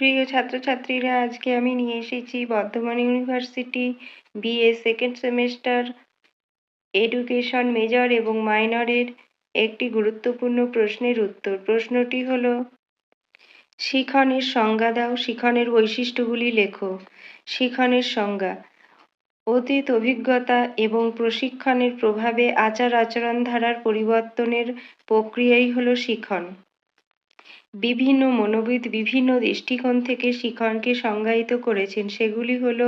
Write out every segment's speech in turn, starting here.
প্রিয় ছাত্রছাত্রীরা, আজকে আমি নিয়ে এসেছি Bardhaman university BA second semester education major এবং মাইনরের একটি গুরুত্বপূর্ণ প্রশ্নের উত্তর। প্রশ্নটি হল, শিখনের সংজ্ঞা দাও, শিখনের বৈশিষ্ট্যগুলি লেখো। শিখনের সংজ্ঞা, অতীত অভিজ্ঞতা এবং প্রশিক্ষণের প্রভাবে আচার আচরণ ধারার পরিবর্তনের প্রক্রিয়াই হল শিখন। বিভিন্ন মনোবিদ বিভিন্ন দৃষ্টিকোণ থেকে শিখনকে সংজ্ঞায়িত করেছেন। সেগুলি হল,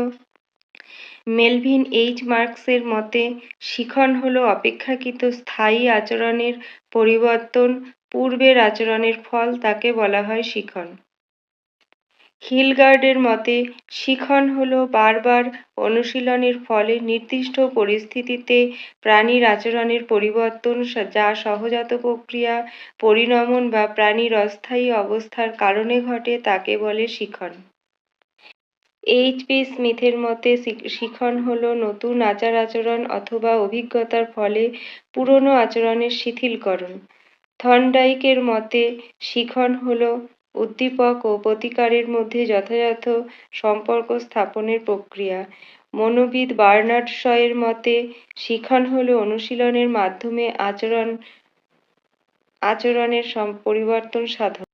মেলভিন এইচ মার্কসের মতে শিখন হল অপেক্ষাকৃত স্থায়ী আচরণের পরিবর্তন, পূর্বের আচরণের ফল, তাকে বলা হয় শিখন হিলগার্ডের মতে, শিখন হল বারবার অনুশীলনের ফলে নির্দিষ্ট পরিস্থিতিতে প্রাণীর আচরণের পরিবর্তন, যা সহজাত প্রক্রিয়া, পরিণমন বা প্রাণীর অস্থায়ী অবস্থার কারণে ঘটে, তাকে বলে শিখন। এইচ পি স্মিথের মতে শিখন হল নতুন আচার আচরণ অথবা অভিজ্ঞতার ফলে পুরনো আচরণের শিথিলকরণ। থর্নডাইকের মতে, শিখন হল উদ্দীপক ও প্রতিকারের মধ্যে যথাযথ সম্পর্ক স্থাপনের প্রক্রিয়া। মনোবিদ বার্নার্ড শয়ের মতে, শিখন হল অনুশীলনের মাধ্যমে আচরণ, আচরণের পরিবর্তন সাধন।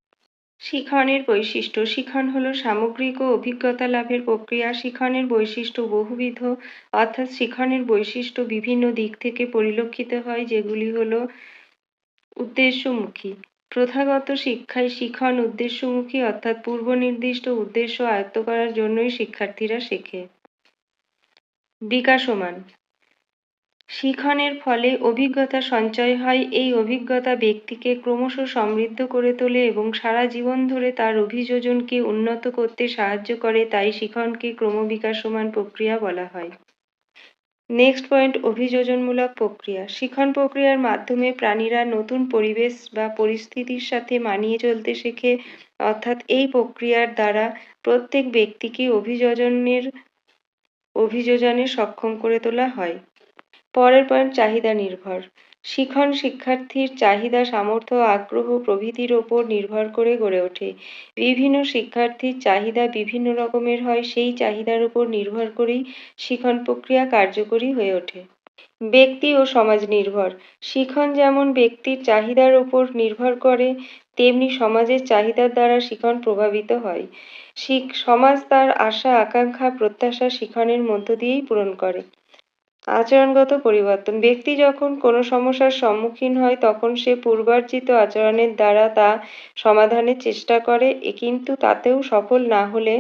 শিখনের বৈশিষ্ট্য, শিখন হল সামগ্রিক ও অভিজ্ঞতা লাভের প্রক্রিয়া। শিখনের বৈশিষ্ট্য বহুবিধ, অর্থাৎ শিখনের বৈশিষ্ট্য বিভিন্ন দিক থেকে পরিলক্ষিত হয়, যেগুলি হল উদ্দেশ্যমুখী। প্রথাগত শিক্ষায় শিখন উদ্দেশ্যমুখী অর্থাৎ পূর্ব নির্দিষ্ট উদ্দেশ্য আয়ত্ত করার জন্যই শিক্ষার্থীরা শেখে। বিকাশমান। শিখনের ফলে অভিজ্ঞতা সঞ্চয় হয়, এই অভিজ্ঞতা ব্যক্তিকে ক্রমশ সমৃদ্ধ করে তোলে এবং সারা জীবন ধরে তার অভিযোজনকে উন্নত করতে সাহায্য করে, তাই শিখনকে ক্রমবিকাশমান প্রক্রিয়া বলা হয়। নেক্সট পয়েন্ট অভিযোজনমূলক প্রক্রিয়া। শিখন প্রক্রিয়ার মাধ্যমে প্রাণীরা নতুন পরিবেশ বা পরিস্থিতির সাথে মানিয়ে চলতে শেখে। অর্থাৎ এই প্রক্রিয়ার দ্বারা প্রত্যেক ব্যক্তিকে অভিযোজনের, অভিযোজনে সক্ষম করে তোলা হয়। পরের পয়েন্ট চাহিদা নির্ভর। শিখন শিক্ষার্থীর চাহিদা, সামর্থ্য আগ্রহ প্রভৃতির ওপর নির্ভর করে গড়ে ওঠে। বিভিন্ন শিক্ষার্থীর চাহিদা বিভিন্ন রকমের হয়, সেই চাহিদার উপর নির্ভর করেই শিখন প্রক্রিয়া কার্যকরী হয়ে ওঠে। ব্যক্তি ও সমাজ নির্ভর। শিখন যেমন ব্যক্তির চাহিদার উপর নির্ভর করে, তেমনি সমাজের চাহিদার দ্বারা শিখন প্রভাবিত হয়। শিখ, সমাজ তার আশা, আকাঙ্ক্ষা, প্রত্যাশা শিখনের মধ্য দিয়েই পূরণ করে। আচরণগত পরিবর্তন। ব্যক্তি যখন কোনো সমস্যার সম্মুখীন হয়, তখন সে পূর্বার্জিত আচরণের দ্বারা তা সমাধানের চেষ্টা করে কিন্তু তাতেও সফল না হলে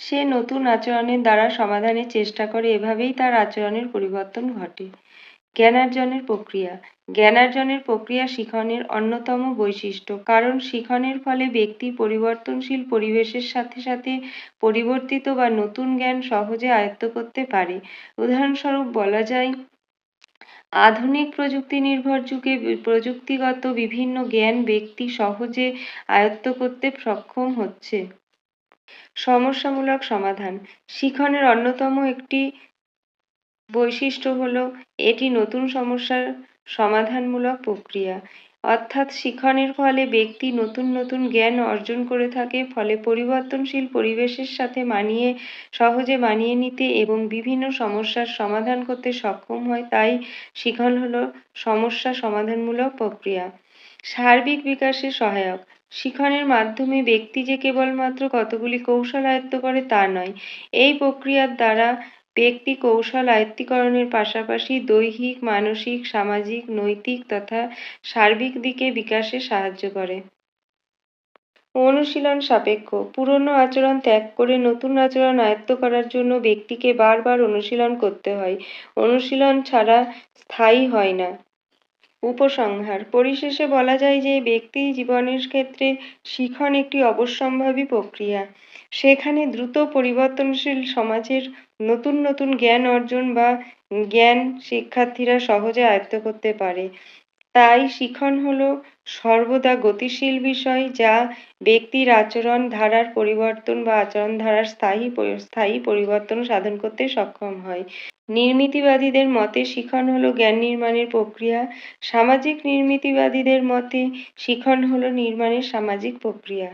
সে নতুন আচরণের দ্বারা সমাধানের চেষ্টা করে। এভাবেই তার আচরণের পরিবর্তন ঘটে। জ্ঞানার্জনের প্রক্রিয়া। জ্ঞানার্জনের প্রক্রিয়া শিখনের অন্যতম বৈশিষ্ট্য। কারণ শিখনের ফলে ব্যক্তি পরিবর্তনশীল পরিবেশের সাথে সাথে পরিবর্তিত বা নতুন জ্ঞান সহজে আয়ত্ত করতে পারে। উদাহরণস্বরূপ বলা যায়, আধুনিক প্রযুক্তি নির্ভর যুগে প্রযুক্তিগত বিভিন্ন জ্ঞান ব্যক্তি সহজে আয়ত্ত করতে সক্ষম হচ্ছে। সমস্যামূলক সমাধান। শিখনের অন্যতম একটি বৈশিষ্ট্য হল এটি নতুন সমস্যার সমাধানমূলক প্রক্রিয়া। অর্থাৎ শিখনের ফলে ব্যক্তি নতুন নতুন জ্ঞান অর্জন করে থাকে, ফলে পরিবর্তনশীল পরিবেশের সাথে মানিয়ে, সহজে মানিয়ে নিতে এবং বিভিন্ন সমস্যার সমাধান করতে সক্ষম হয়। তাই শিখন হলো সমস্যা সমাধানমূলক প্রক্রিয়া। সার্বিক বিকাশে সহায়ক। শিখনের মাধ্যমে ব্যক্তি যে কেবলমাত্র কতগুলি কৌশল আয়ত্ত করে তা নয়। এই প্রক্রিয়ার দ্বারা ব্যক্তি কৌশল আয়ত্তীকরণের পাশাপাশি দৈহিক, মানসিক, সামাজিক, নৈতিক তথা সার্বিক দিকে বিকাশে সাহায্য করে। অনুশীলন সাপেক্ষ। পুরনো আচরণ ত্যাগ করে নতুন আচরণ আয়ত্ত করার জন্য ব্যক্তিকে বারবার অনুশীলন করতে হয়। অনুশীলন ছাড়া স্থায়ী হয় না। উপসংহার। পরিশেষে বলা যায় যে, ব্যক্তি জীবনের ক্ষেত্রে শিখন একটি অবশ্যম্ভাবী প্রক্রিয়া। সেখানে দ্রুত পরিবর্তনশীল সমাজের নতুন নতুন জ্ঞান অর্জন বা জ্ঞান শিক্ষার্থীরা সহজে আয়ত্ত করতে পারে। তাই শিখন হলো সর্বদা গতিশীল বিষয় যা ব্যক্তির আচরণ ধারার পরিবর্তন বা আচরণ ধারার স্থায়ী স্থায়ী পরিবর্তন সাধন করতে সক্ষম হয়। নির্মিতিবাদীদের মতে শিখন হলো জ্ঞান নির্মাণের প্রক্রিয়া। সামাজিক নির্মিতিবাদীদের মতে শিখন হলো নির্মাণের সামাজিক প্রক্রিয়া।